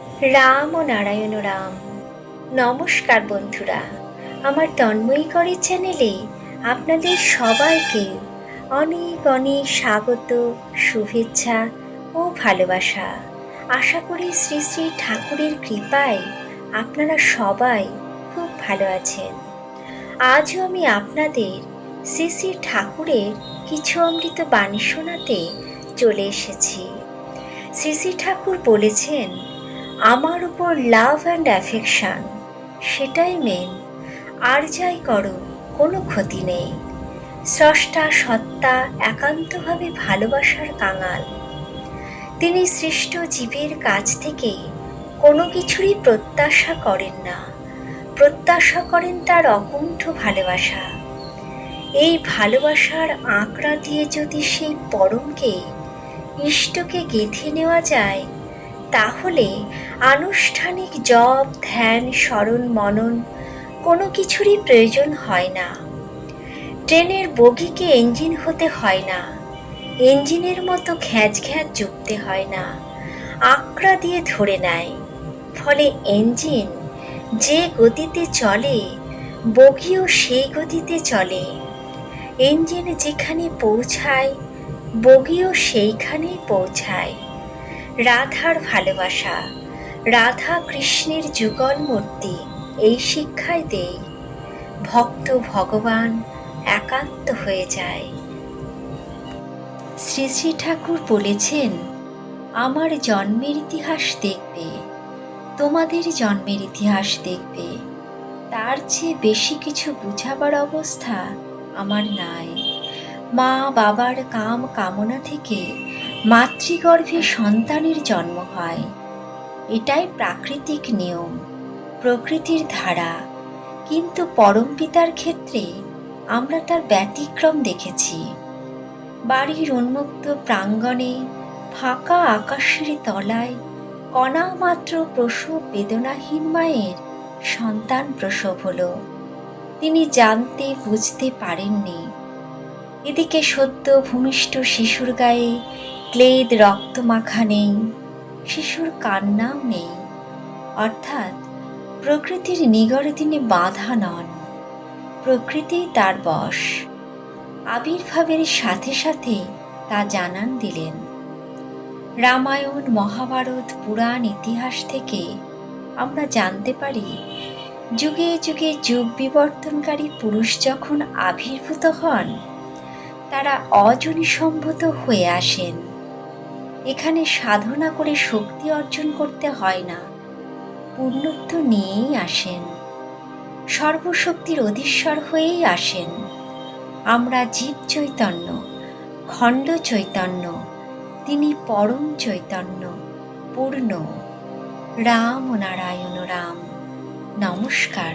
রাম ও নারায়ণ রাম। নমস্কার বন্ধুরা। আমার তন্ময়ী করে চ্যানেলে আপনাদের সবাইকে অনেক অনেক স্বাগত, শুভেচ্ছা ও ভালোবাসা। আশা করি শ্রী শ্রী ঠাকুরের কৃপায় আপনারা সবাই খুব ভালো আছেন। আজও আমি আপনাদের শ্রী শ্রী ঠাকুরের কিছু অমৃত বাণী শোনাতে চলে এসেছি। শ্রী শ্রী ঠাকুর বলেছেন আমার উপর লাভ অ্যান্ড অ্যাফেকশান সেটাই মেন আর যাই করো, কোনো ক্ষতি নেই। স্রষ্টা, সত্তা একান্তভাবে ভালোবাসার কাঙাল। তিনি সৃষ্ট জীবের কাছ থেকে কোনো কিছুরই প্রত্যাশা করেন না। প্রত্যাশা করেন তার অকুণ্ঠ ভালোবাসা। এই ভালোবাসার আঁকড়া দিয়ে যদি সেই পরমকে ইষ্টকে গেঁথে নেওয়া যায় তাহলে আনুষ্ঠানিক জপ, ধ্যান, স্মরণ, মনন কোনো কিছুরই প্রয়োজন হয় না। ট্রেনের বগিকে ইঞ্জিন হতে হয় না। ইঞ্জিনের মতো ঘ্যাঁচ ঘ্যাঁচ জুপতে হয় না। আঁকড়া দিয়ে ধরে নেয়। ফলে ইঞ্জিন যে গতিতে চলে, বগিও সেই গতিতে চলে। ইঞ্জিন যেখানে পৌঁছায়, বগিও সেইখানেই পৌঁছায়। রাধার ভালোবাসা। রাধা কৃষ্ণের যুগল মূর্তি এই শিক্ষায় দেই। ভক্ত ভগবান একাত্ম হয়ে যায়। শ্রী শ্রী ঠাকুর বলেছেন, আমার জন্মের ইতিহাস দেখবে, তোমাদের জন্মের ইতিহাস দেখবে। তার চেয়ে বেশি কিছু বুঝাবার অবস্থা আমার নাই। মা বাবার কাম কামনা থেকে মাতৃগর্ভে সন্তানের জন্ম হয়। এটাই প্রাকৃতিক নিয়ম, প্রকৃতির ধারা। কিন্তু পরম পিতার ক্ষেত্রে আমরা তার ব্যতিক্রম দেখেছি। বাড়ির উন্মুক্ত প্রাঙ্গণে, ফাঁকা আকাশের তলায় কণা মাত্র প্রসব বেদনাহীন মায়ের সন্তান প্রসব হলো। তিনি জানতে, বুঝতে পারেননি। এদিকে সদ্য ভূমিষ্ঠ শিশুর গায়ে ক্লেদ রক্তমাখা নেই, শিশুর কান্নাও নেই। অর্থাৎ প্রকৃতির নিগড় তিনি বাধা নন প্রকৃতি তার বশ। আবির্ভাবের সাথে সাথে তা জানান দিলেন। রামায়ণ, মহাভারত, পুরাণ, ইতিহাস থেকে আমরা জানতে পারি, যুগে যুগে যুগ বিবর্তনকারী পুরুষ যখন আবির্ভূত হন, তারা অজনিসম্ভূত হয়ে আসেন। এখানে সাধনা করে শক্তি অর্জন করতে হয় না। পূর্ণত্ব নিয়েই আসেন। সর্বশক্তির অধীশ্বর হয়েই আসেন। আমরা জীব চৈতন্য, খণ্ড চৈতন্য, তিনি পরম চৈতন্য, পূর্ণ। রাম নারায়ণ রাম। নমস্কার।